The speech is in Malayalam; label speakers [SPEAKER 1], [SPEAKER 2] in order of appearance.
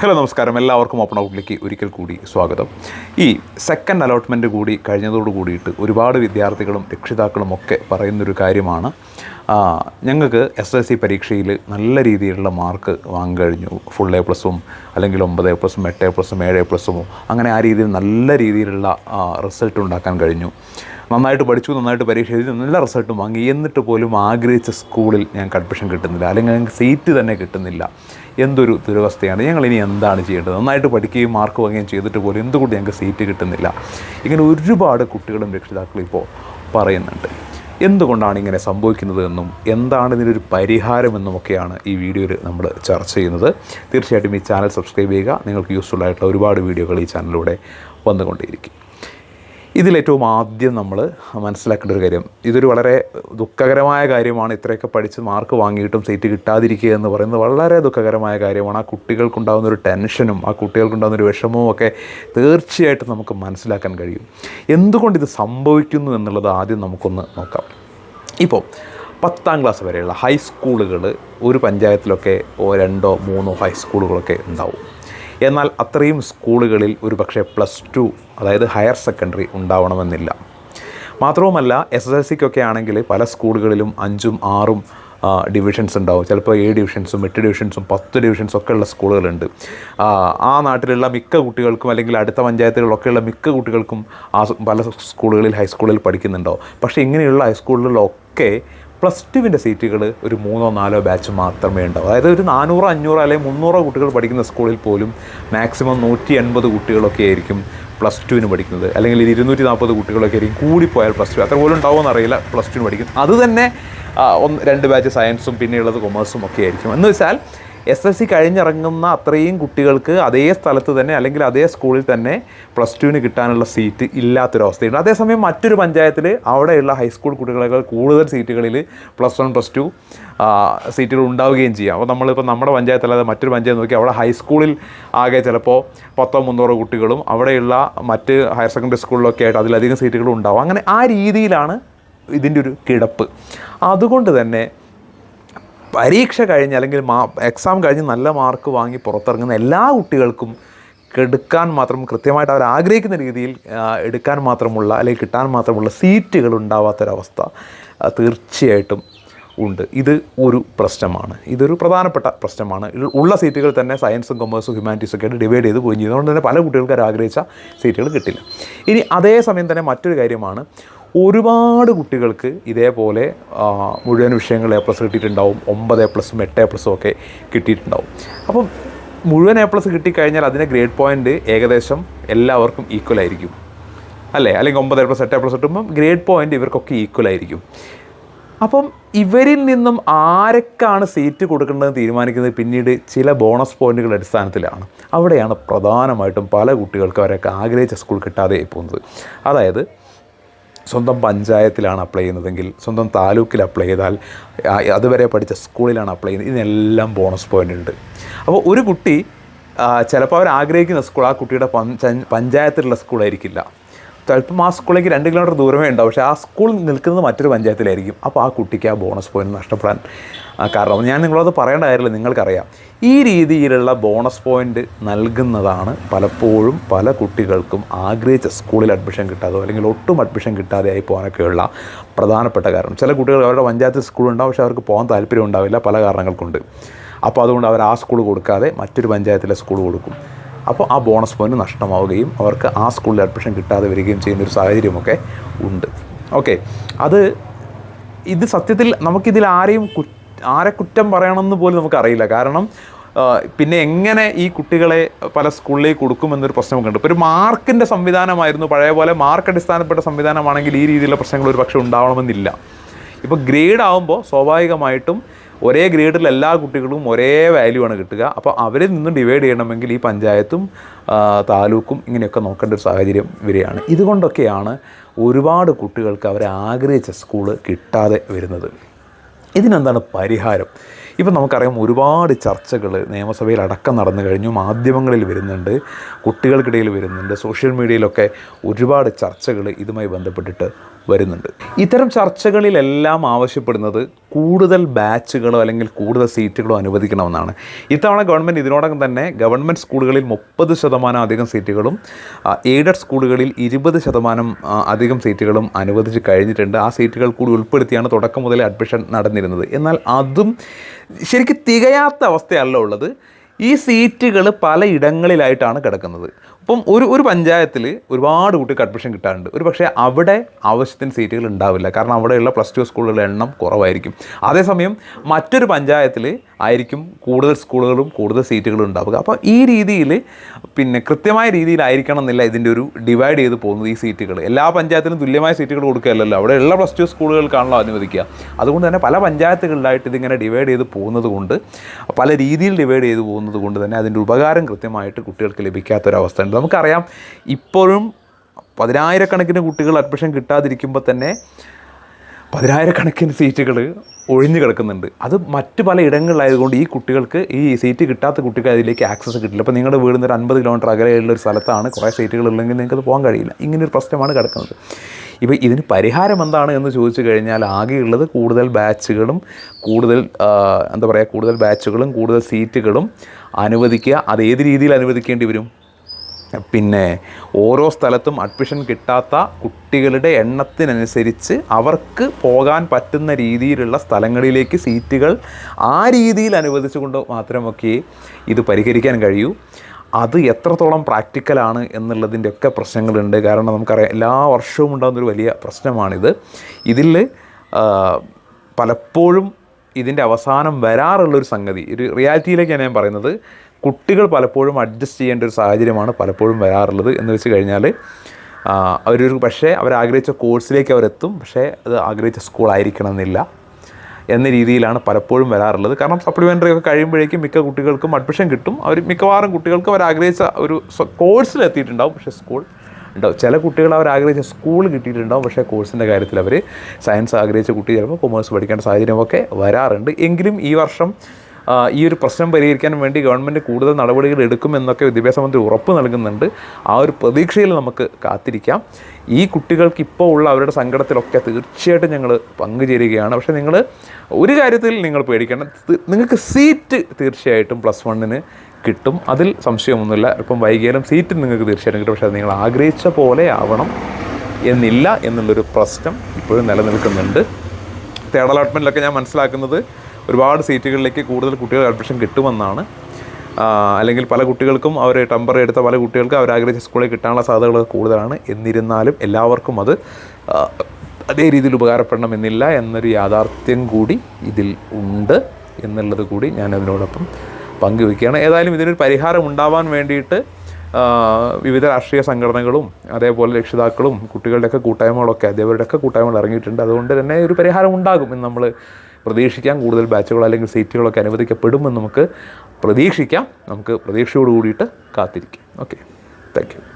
[SPEAKER 1] ഹലോ നമസ്കാരം. എല്ലാവർക്കും ഓപ്പൺ ഔട്ടിലേക്ക് ഒരിക്കൽ കൂടി സ്വാഗതം. ഈ സെക്കൻഡ് അലോട്ട്മെന്റ് കൂടി കഴിഞ്ഞതോട് കൂടിയിട്ട് ഒരുപാട് വിദ്യാർത്ഥികളും രക്ഷിതാക്കളും ഒക്കെ പറയുന്നൊരു കാര്യമാണ്. ഞങ്ങൾക്ക് എസ് എൽ സി പരീക്ഷയിൽ നല്ല രീതിയിലുള്ള മാർക്ക് വാങ്ങി കഴിഞ്ഞു. ഫുൾ എ പ്ലസും അല്ലെങ്കിൽ ഒമ്പത് എ പ്ലസും എട്ട് എ പ്ലസും ഏഴ് എ പ്ലസും അങ്ങനെ ആ രീതിയിൽ നല്ല രീതിയിലുള്ള റിസൾട്ട് ഉണ്ടാക്കാൻ കഴിഞ്ഞു. നന്നായിട്ട് പഠിച്ചു നന്നായിട്ട് പരീക്ഷ എഴുതി നല്ല റിസൾട്ടും വാങ്ങി. എന്നിട്ട് പോലും ആഗ്രഹിച്ച സ്കൂളിൽ ഞങ്ങൾക്ക് അഡ്മിഷൻ കിട്ടുന്നില്ല. അല്ലെങ്കിൽ ഞങ്ങൾക്ക് സീറ്റ് തന്നെ കിട്ടുന്നില്ല. എന്തൊരു ദുരവസ്ഥയാണ്? ഞങ്ങൾ ഇനി എന്താണ് ചെയ്യേണ്ടത്? നന്നായിട്ട് പഠിക്കുകയും മാർക്ക് വാങ്ങുകയും ചെയ്തിട്ട് പോലും എന്തുകൊണ്ട് ഞങ്ങൾക്ക് സീറ്റ് കിട്ടുന്നില്ല? ഇങ്ങനെ ഒരുപാട് കുട്ടികളും രക്ഷിതാക്കളും ഇപ്പോൾ പറയുന്നുണ്ട്. എന്തുകൊണ്ടാണ് ഇങ്ങനെ സംഭവിക്കുന്നത് എന്നും എന്താണ് ഇതിനൊരു പരിഹാരമെന്നുമൊക്കെയാണ് ഈ വീഡിയോയിൽ നമ്മൾ ചർച്ച ചെയ്യുന്നത്. തീർച്ചയായിട്ടും ഈ ചാനൽ സബ്സ്ക്രൈബ് ചെയ്യുക. നിങ്ങൾക്ക് യൂസ്ഫുൾ ആയിട്ടുള്ള ഒരുപാട് വീഡിയോകൾ ഈ ചാനലിലൂടെ വന്നുകൊണ്ടേയിരിക്കും. ഇതിലേറ്റവും ആദ്യം നമ്മൾ മനസ്സിലാക്കേണ്ട ഒരു കാര്യം. ഇതൊരു വളരെ ദുഃഖകരമായ കാര്യമാണ്. ഇത്രയൊക്കെ പഠിച്ച് മാർക്ക് വാങ്ങിയിട്ടും സീറ്റ് കിട്ടാതിരിക്കുക എന്ന് പറയുന്നത് വളരെ ദുഃഖകരമായ കാര്യമാണ്. ആ കുട്ടികൾക്കുണ്ടാകുന്ന ഒരു ടെൻഷനും ആ കുട്ടികൾക്കുണ്ടാകുന്ന ഒരു വിഷമവും ഒക്കെ തീർച്ചയായിട്ടും നമുക്ക് മനസ്സിലാക്കാൻ കഴിയും. എന്തുകൊണ്ട് ഇത് സംഭവിക്കുന്നു എന്നുള്ളത് ആദ്യം നമുക്കൊന്ന് നോക്കാം. ഇപ്പോൾ പത്താം ക്ലാസ് വരെയുള്ള ഹൈസ്കൂളുകൾ ഒരു പഞ്ചായത്തിലൊക്കെ രണ്ടോ മൂന്നോ ഹൈസ്കൂളുകളൊക്കെ ഉണ്ടാവും. എന്നാൽ അത്രയും സ്കൂളുകളിൽ ഒരു പക്ഷേ പ്ലസ് ടു അതായത് ഹയർ സെക്കൻഡറി ഉണ്ടാവണമെന്നില്ല. മാത്രവുമല്ല എസ് എസ് എൽ സിക്കൊക്കെ ആണെങ്കിൽ പല സ്കൂളുകളിലും അഞ്ചും ആറും ഡിവിഷൻസ് ഉണ്ടാവും. ചിലപ്പോൾ ഏഴ് ഡിവിഷൻസും എട്ട് ഡിവിഷൻസും പത്ത് ഡിവിഷൻസും ഒക്കെ ഉള്ള സ്കൂളുകളുണ്ട്. ആ, നാട്ടിലുള്ള മിക്ക കുട്ടികൾക്കും അല്ലെങ്കിൽ അടുത്ത പഞ്ചായത്തുകളിലൊക്കെയുള്ള മിക്ക കുട്ടികൾക്കും ആ പല സ്കൂളുകളിൽ ഹൈസ്കൂളിൽ പഠിക്കുന്നുണ്ടാവും. പക്ഷേ ഇങ്ങനെയുള്ള ഹൈസ്കൂളുകളിലൊക്കെ പ്ലസ് ടുവിന്റെ സീറ്റുകൾ ഒരു മൂന്നോ നാലോ ബാച്ച് മാത്രമേ ഉണ്ടാവും. അതായത് ഒരു നാനൂറോ അഞ്ഞൂറോ അല്ലെങ്കിൽ മുന്നൂറോ കുട്ടികൾ പഠിക്കുന്ന സ്കൂളിൽ പോലും മാക്സിമം നൂറ്റി എൺപത് കുട്ടികളൊക്കെ ആയിരിക്കും പ്ലസ് ടുവിന് പഠിക്കുന്നത്. അല്ലെങ്കിൽ ഇരുന്നൂറ്റി നാൽപ്പത് കുട്ടികളൊക്കെ ആയിരിക്കും കൂടിപ്പോയാൽ പ്ലസ് ടു അത്ര പോലും ഉണ്ടാവുമെന്ന് അറിയില്ല പ്ലസ് ടുവിന് പഠിക്കും. അത് തന്നെ ഒന്ന് രണ്ട് ബാച്ച് സയൻസും പിന്നെയുള്ളത് കൊമേഴ്സും ഒക്കെ ആയിരിക്കും. എന്ന് വെച്ചാൽ എസ് എസ് സി കഴിഞ്ഞിറങ്ങുന്ന അത്രയും കുട്ടികൾക്ക് അതേ സ്ഥലത്ത് തന്നെ അല്ലെങ്കിൽ അതേ സ്കൂളിൽ തന്നെ പ്ലസ് ടുവിന് കിട്ടാനുള്ള സീറ്റ് ഇല്ലാത്തൊരവസ്ഥയുണ്ട്. അതേസമയം മറ്റൊരു പഞ്ചായത്തിൽ അവിടെയുള്ള ഹൈസ്കൂൾ കുട്ടികളേക്കാൾ കൂടുതൽ സീറ്റുകളിൽ പ്ലസ് വൺ പ്ലസ് ടു സീറ്റുകൾ ഉണ്ടാവുകയും ചെയ്യാം. അപ്പോൾ നമ്മളിപ്പോൾ നമ്മുടെ പഞ്ചായത്തല്ലാതെ മറ്റൊരു പഞ്ചായത്ത് നോക്കി അവിടെ ഹൈസ്കൂളിൽ ആകെ ചിലപ്പോൾ പത്തോ മുന്നൂറോ കുട്ടികളും അവിടെയുള്ള മറ്റ് ഹയർ സെക്കൻഡറി സ്കൂളിലൊക്കെ ആയിട്ട് അതിലധികം സീറ്റുകളും ഉണ്ടാവും. അങ്ങനെ ആ രീതിയിലാണ് ഇതിന്റെ ഒരു കിടപ്പ്. അതുകൊണ്ട് തന്നെ പരീക്ഷ കഴിഞ്ഞ് അല്ലെങ്കിൽ മാ എക്സാം കഴിഞ്ഞ് നല്ല മാർക്ക് വാങ്ങി പുറത്തിറങ്ങുന്ന എല്ലാ കുട്ടികൾക്കും എടുക്കാൻ മാത്രം കൃത്യമായിട്ട് അവർ ആഗ്രഹിക്കുന്ന രീതിയിൽ എടുക്കാൻ മാത്രമുള്ള അല്ലെങ്കിൽ കിട്ടാൻ മാത്രമുള്ള സീറ്റുകൾ ഉണ്ടാവാത്തൊരവസ്ഥ തീർച്ചയായിട്ടും ഉണ്ട്. ഇത് ഒരു പ്രശ്നമാണ്. ഇതൊരു പ്രധാനപ്പെട്ട പ്രശ്നമാണ്. ഉള്ള- സീറ്റുകൾ തന്നെ സയൻസും കൊമേഴ്സും ഹ്യൂമാനിറ്റീസും ഒക്കെ ആയിട്ട് ഡിവൈഡ് ചെയ്ത് പോയി ചെയ്തുകൊണ്ട് തന്നെ പല കുട്ടികൾക്ക് ആഗ്രഹിച്ച സീറ്റുകൾ കിട്ടില്ല. ഇനി അതേസമയം തന്നെ മറ്റൊരു കാര്യമാണ്. ഒരുപാട് കുട്ടികൾക്ക് ഇതേപോലെ മുഴുവൻ വിഷയങ്ങൾ എ പ്ലസ് കിട്ടിയിട്ടുണ്ടാവും. ഒമ്പത് എ പ്ലസും എട്ട് എ പ്ലസും ഒക്കെ കിട്ടിയിട്ടുണ്ടാവും. അപ്പം മുഴുവൻ എ പ്ലസ് കിട്ടിക്കഴിഞ്ഞാൽ അതിന്റെ ഗ്രേഡ് പോയിന്റ് ഏകദേശം എല്ലാവർക്കും ഈക്വൽ ആയിരിക്കും. അല്ലേ? അല്ലെങ്കിൽ ഒമ്പത് എ പ്ലസ് എട്ട് എ പ്ലസ് കിട്ടുമ്പം ഗ്രേഡ് പോയിന്റ് ഇവർക്കൊക്കെ ഈക്വൽ ആയിരിക്കും. അപ്പം ഇവരിൽ നിന്നും ആരൊക്കെയാണ് സീറ്റ് കൊടുക്കേണ്ടതെന്ന് തീരുമാനിക്കുന്നത് പിന്നീട് ചില ബോണസ് പോയിന്റുകളുടെ അടിസ്ഥാനത്തിലാണ്. അവിടെയാണ് പ്രധാനമായിട്ടും പല കുട്ടികൾക്ക് അവരൊക്കെ ആഗ്രഹിച്ച സ്കൂൾ കിട്ടാതെ പോകുന്നത് അതായത് സ്വന്തം പഞ്ചായത്തിലാണ് അപ്ലൈ ചെയ്യുന്നതെങ്കിൽ സ്വന്തം താലൂക്കിൽ അപ്ലൈ ചെയ്താൽ അതുവരെ പഠിച്ച സ്കൂളിലാണ് അപ്ലൈ ചെയ്യുന്നത്. ഇതിനെല്ലാം ബോണസ് പോയിന്റ് ഉണ്ട്. അപ്പോൾ ഒരു കുട്ടി ചിലപ്പോൾ അവർ ആഗ്രഹിക്കുന്ന സ്കൂൾ ആ കുട്ടിയുടെ പഞ്ച- പഞ്ചായത്തിലുള്ള സ്കൂളായിരിക്കില്ല ചിലപ്പം ആ സ്കൂളിലേക്ക് രണ്ട് കിലോമീറ്റർ ദൂരമേ ഉണ്ടാവും. പക്ഷേ ആ സ്കൂൾ നിൽക്കുന്നത് മറ്റൊരു പഞ്ചായത്തിലായിരിക്കും. അപ്പോൾ ആ കുട്ടിക്ക് ആ ബോണസ് പോയിന്റ് നഷ്ടപ്പെടാൻ കാരണം ഞാൻ നിങ്ങളത് പറയേണ്ട നിങ്ങൾക്കറിയാം. ഈ രീതിയിലുള്ള ബോണസ് പോയിന്റ് നൽകുന്നതാണ് പലപ്പോഴും പല കുട്ടികൾക്കും ആഗ്രഹിച്ച സ്കൂളിൽ അഡ്മിഷൻ കിട്ടാതോ അല്ലെങ്കിൽ ഒട്ടും അഡ്മിഷൻ കിട്ടാതെയായി പോകാനൊക്കെയുള്ള പ്രധാനപ്പെട്ട കാരണം. ചില കുട്ടികൾ അവരുടെ പഞ്ചായത്ത് സ്കൂളുണ്ടാവും പക്ഷേ അവർക്ക് പോകാൻ താല്പര്യം ഉണ്ടാവില്ല പല കാരണങ്ങൾ കൊണ്ട് അപ്പോൾ അതുകൊണ്ട് അവർ ആ സ്കൂൾ കൊടുക്കാതെ മറ്റൊരു പഞ്ചായത്തിലെ സ്കൂൾ കൊടുക്കും. അപ്പോൾ ആ ബോണസ് പോയിന്റ് നഷ്ടമാവുകയും അവർക്ക് ആ സ്കൂളിൽ അഡ്മിഷൻ കിട്ടാതെ വരികയും ചെയ്യുന്ന ഒരു സാഹചര്യമൊക്കെ ഉണ്ട്. ഓക്കെ അത് ഇത് സത്യത്തിൽ നമുക്കിതിൽ ആരെയും കു ആരെ കുറ്റം പറയണമെന്ന് പോലും നമുക്കറിയില്ല കാരണം പിന്നെ എങ്ങനെ ഈ കുട്ടികളെ പല സ്കൂളിലേക്ക് കൊടുക്കുമെന്നൊരു പ്രശ്നമൊക്കെ ഉണ്ട്. ഇപ്പോൾ ഒരു മാർക്കിന്റെ സംവിധാനമായിരുന്നു. പഴയ പോലെ മാർക്ക് അടിസ്ഥാനപ്പെട്ട സംവിധാനമാണെങ്കിൽ ഈ രീതിയിലുള്ള പ്രശ്നങ്ങൾ ഒരു പക്ഷേ ഉണ്ടാവണമെന്നില്ല. ഇപ്പോൾ ഗ്രേഡ് ആകുമ്പോൾ സ്വാഭാവികമായിട്ടും ഒരേ ഗ്രേഡിൽ എല്ലാ കുട്ടികളും ഒരേ വാല്യൂ ആണ് കിട്ടുക. അപ്പോൾ അവരിൽ നിന്നും ഡിവൈഡ് ചെയ്യണമെങ്കിൽ ഈ പഞ്ചായത്തും താലൂക്കും ഇങ്ങനെയൊക്കെ നോക്കേണ്ട ഒരു സാഹചര്യം വരികയാണ്. ഇതുകൊണ്ടൊക്കെയാണ് ഒരുപാട് കുട്ടികൾക്ക് അവരെ ആഗ്രഹിച്ച സ്കൂൾ കിട്ടാതെ വരുന്നത്. ഇതിനെന്താണ് പരിഹാരം? ഇപ്പം നമുക്കറിയാം ഒരുപാട് ചർച്ചകൾ നിയമസഭയിൽ അടക്കം നടന്നു കഴിഞ്ഞു മാധ്യമങ്ങളിൽ വരുന്നുണ്ട് കുട്ടികൾക്കിടയിൽ വരുന്നുണ്ട് സോഷ്യൽ മീഡിയയിലൊക്കെ ഒരുപാട് ചർച്ചകൾ ഇതുമായി ബന്ധപ്പെട്ടിട്ട് വരുന്നുണ്ട്. ഇത്തരം ചർച്ചകളിലെല്ലാം ആവശ്യപ്പെടുന്നത് കൂടുതൽ ബാച്ചുകളോ അല്ലെങ്കിൽ കൂടുതൽ സീറ്റുകളോ അനുവദിക്കണമെന്നാണ്. ഇത്തവണ ഗവൺമെന്റ് ഇതിനോടകം തന്നെ ഗവൺമെന്റ് സ്കൂളുകളിൽ മുപ്പത് ശതമാനം അധികം സീറ്റുകളും എയ്ഡഡ് സ്കൂളുകളിൽ ഇരുപത് ശതമാനം അധികം സീറ്റുകളും അനുവദിച്ച് കഴിഞ്ഞിട്ടുണ്ട്. ആ സീറ്റുകൾ കൂടി ഉൾപ്പെടുത്തിയാണ് തുടക്കം മുതലേ അഡ്മിഷൻ നടന്നിരുന്നത്. എന്നാൽ അതും ശരിക്കും തികയാത്ത അവസ്ഥയല്ല ഉള്ളത്. ഈ സീറ്റുകൾ പലയിടങ്ങളിലായിട്ടാണ് കിടക്കുന്നത്. അപ്പം ഒരു ഒരു പഞ്ചായത്തിൽ ഒരുപാട് കുട്ടികൾക്ക് അഡ്മിഷൻ കിട്ടാറുണ്ട്. ഒരു പക്ഷേ അവിടെ ആവശ്യത്തിന് സീറ്റുകൾ ഉണ്ടാവില്ല. കാരണം അവിടെയുള്ള പ്ലസ് ടു സ്കൂളുകളുടെ എണ്ണം കുറവായിരിക്കും. അതേസമയം മറ്റൊരു പഞ്ചായത്തിൽ ആയിരിക്കും കൂടുതൽ സ്കൂളുകളും കൂടുതൽ സീറ്റുകളും ഉണ്ടാവുക. അപ്പോൾ ഈ രീതിയിൽ പിന്നെ കൃത്യമായ രീതിയിലായിരിക്കണം എന്നില്ല ഇതിന്റെ ഒരു ഡിവൈഡ് ചെയ്ത് പോകുന്നത് ഈ സീറ്റുകൾ. എല്ലാ പഞ്ചായത്തിനും തുല്യമായ സീറ്റുകൾ കൊടുക്കുകയല്ലല്ലോ. അവിടെ അവിടെയുള്ള പ്ലസ് ടു സ്കൂളുകൾക്കാണല്ലോ അനുവദിക്കുക അതുകൊണ്ട് തന്നെ പല പഞ്ചായത്തുകളിലായിട്ട് ഇതിങ്ങനെ ഡിവൈഡ് ചെയ്ത് പോകുന്നത് കൊണ്ട് പല രീതിയിൽ ഡിവൈഡ് ചെയ്ത് പോകുന്നത് കൊണ്ട് തന്നെ അതിന്റെ ഉപകാരം കൃത്യമായിട്ട് കുട്ടികൾക്ക് ലഭിക്കാത്തൊരവസ്ഥയുണ്ട്. നമുക്കറിയാം ഇപ്പോഴും പതിനായിരക്കണക്കിന് കുട്ടികൾ അഡ്മിഷൻ കിട്ടാതിരിക്കുമ്പോൾ തന്നെ പതിനായിരക്കണക്കിന് സീറ്റുകൾ ഒഴിഞ്ഞു കിടക്കുന്നുണ്ട്. അത് മറ്റ് പല ഇടങ്ങളിലായതുകൊണ്ട് ഈ കുട്ടികൾക്ക് ഈ സീറ്റ് കിട്ടാത്ത കുട്ടികൾക്ക് അതിലേക്ക് ആക്സസ് കിട്ടില്ല. അപ്പോൾ നിങ്ങളുടെ വീടിന് ഒരു അൻപത് കിലോമീറ്റർ അകലെയുള്ള ഒരു സ്ഥലത്താണ് കുറേ സീറ്റുകൾ ഉള്ളെങ്കിൽ നിങ്ങൾക്ക് അത് പോകാൻ കഴിയില്ല. ഇങ്ങനൊരു പ്രശ്നമാണ് കിടക്കുന്നത്. ഇപ്പോൾ ഇതിന് പരിഹാരം എന്താണ് എന്ന് ചോദിച്ചു കഴിഞ്ഞാൽ ആകെയുള്ളത് കൂടുതൽ ബാച്ചുകളും കൂടുതൽ എന്താ പറയുക കൂടുതൽ ബാച്ചുകളും കൂടുതൽ സീറ്റുകളും അനുവദിക്കുക. അത് ഏത് രീതിയിൽ അനുവദിക്കേണ്ടി വരും? പിന്നെ ഓരോ സ്ഥലത്തും അഡ്മിഷൻ കിട്ടാത്ത കുട്ടികളുടെ എണ്ണത്തിനനുസരിച്ച് അവർക്ക് പോകാൻ പറ്റുന്ന രീതിയിലുള്ള സ്ഥലങ്ങളിലേക്ക് സീറ്റുകൾ ആ രീതിയിൽ അനുവദിച്ചുകൊണ്ട് മാത്രമൊക്കെ ഇത് പരിഹരിക്കാൻ കഴിയൂ. അത് എത്രത്തോളം പ്രാക്ടിക്കലാണ് എന്നുള്ളതിന്റെയൊക്കെ പ്രശ്നങ്ങളുണ്ട്. കാരണം നമുക്കറിയാം എല്ലാ വർഷവും ഉണ്ടാകുന്നൊരു വലിയ പ്രശ്നമാണിത്. ഇതിൽ പലപ്പോഴും ഇതിന്റെ അവസാനം വരാറുള്ളൊരു സംഗതി ഒരു റിയാലിറ്റിയിലേക്കാണ് ഞാൻ പറയുന്നത്. കുട്ടികൾ പലപ്പോഴും അഡ്ജസ്റ്റ് ചെയ്യേണ്ട ഒരു സാഹചര്യമാണ് പലപ്പോഴും വരാറുള്ളത് എന്ന് വെച്ച് കഴിഞ്ഞാൽ അവരൊരു പക്ഷേ അവർ ആഗ്രഹിച്ച കോഴ്സിലേക്ക് അവരെത്തും പക്ഷേ അത് ആഗ്രഹിച്ച സ്കൂൾ ആയിരിക്കണം എന്നില്ല എന്ന രീതിയിലാണ് പലപ്പോഴും വരാറുള്ളത്. കാരണം സപ്ലിമെന്ററി ഒക്കെ കഴിയുമ്പോഴേക്കും മിക്ക കുട്ടികൾക്കും അഡ്മിഷൻ കിട്ടും. അവർ മിക്കവാറും കുട്ടികൾക്ക് അവർ ആഗ്രഹിച്ച ഒരു കോഴ്സിൽ എത്തിയിട്ടുണ്ടാവും പക്ഷേ സ്കൂൾ ഉണ്ടാവും. ചില കുട്ടികൾ അവർ ആഗ്രഹിച്ച സ്കൂൾ കിട്ടിയിട്ടുണ്ടാവും പക്ഷേ കോഴ്സിന്റെ കാര്യത്തിൽ അവർ സയൻസ് ആഗ്രഹിച്ച കുട്ടി ചിലപ്പോൾ കൊമേഴ്സ് പഠിക്കേണ്ട സാഹചര്യമൊക്കെ വരാറുണ്ട്. എങ്കിലും ഈ വർഷം ഈ ഒരു പ്രശ്നം പരിഹരിക്കാൻ വേണ്ടി ഗവൺമെന്റ് കൂടുതൽ നടപടികൾ എടുക്കുമെന്നൊക്കെ വിദ്യാഭ്യാസ മന്ത്രി ഉറപ്പ് നൽകുന്നുണ്ട്. ആ ഒരു പ്രതീക്ഷയിൽ നമുക്ക് കാത്തിരിക്കാം. ഈ കുട്ടികൾക്ക് ഇപ്പോൾ ഉള്ള അവരുടെ സങ്കടത്തിലൊക്കെ തീർച്ചയായിട്ടും ഞങ്ങൾ പങ്കുചേരുകയാണ്. പക്ഷേ നിങ്ങൾ ഒരു കാര്യത്തിൽ നിങ്ങൾ പേടിക്കണം നിങ്ങൾക്ക് സീറ്റ് തീർച്ചയായിട്ടും പ്ലസ് വണ്ണിന് കിട്ടും. അതിൽ സംശയമൊന്നുമില്ല. ഇപ്പം വൈകിയാലും സീറ്റ് നിങ്ങൾക്ക് തീർച്ചയായിട്ടും കിട്ടും. പക്ഷേ അത് നിങ്ങൾ ആഗ്രഹിച്ച പോലെ ആവണം എന്നില്ല എന്നുള്ളൊരു പ്രശ്നം ഇപ്പോഴും നിലനിൽക്കുന്നുണ്ട്. തേഡ് അലോട്ട്മെന്റിലൊക്കെ ഞാൻ മനസ്സിലാക്കുന്നത് ഒരുപാട് സീറ്റുകളിലേക്ക് കൂടുതൽ കുട്ടികൾ അഡ്മിഷൻ കിട്ടുമെന്നാണ്. അല്ലെങ്കിൽ പല കുട്ടികൾക്കും അവർ ടെമ്പററി എടുത്ത പല കുട്ടികൾക്കും അവർ ആഗ്രഹിച്ച സ്കൂളിൽ കിട്ടാനുള്ള സാധ്യതകൾ കൂടുതലാണ്. എന്നിരുന്നാലും എല്ലാവർക്കും അത് അതേ രീതിയിൽ ഉപകാരപ്പെടണമെന്നില്ല എന്നൊരു യാഥാർത്ഥ്യം കൂടി ഇതിൽ ഉണ്ട് എന്നുള്ളത് കൂടി ഞാൻ അതിനോടൊപ്പം പങ്കുവയ്ക്കുകയാണ്. ഏതായാലും ഇതിനൊരു പരിഹാരം ഉണ്ടാവാൻ വേണ്ടിയിട്ട് വിവിധ രാഷ്ട്രീയ സംഘടനകളും അതേപോലെ രക്ഷിതാക്കളും കുട്ടികളുടെയൊക്കെ കൂട്ടായ്മകളൊക്കെ അധ്യാപകരുടെയൊക്കെ കൂട്ടായ്മകൾ ഇറങ്ങിയിട്ടുണ്ട്. അതുകൊണ്ട് തന്നെ ഒരു പരിഹാരം ഉണ്ടാകും എന്ന് നമ്മൾ പ്രതീക്ഷിക്കാം. കൂടുതൽ ബാച്ചുകൾ അല്ലെങ്കിൽ സീറ്റുകളൊക്കെ അനുവദിക്കപ്പെടുമെന്ന് നമുക്ക് പ്രതീക്ഷിക്കാം. നമുക്ക് പ്രതീക്ഷയോട് കൂടിയിട്ട് കാത്തിരിക്കാം. Okay thank you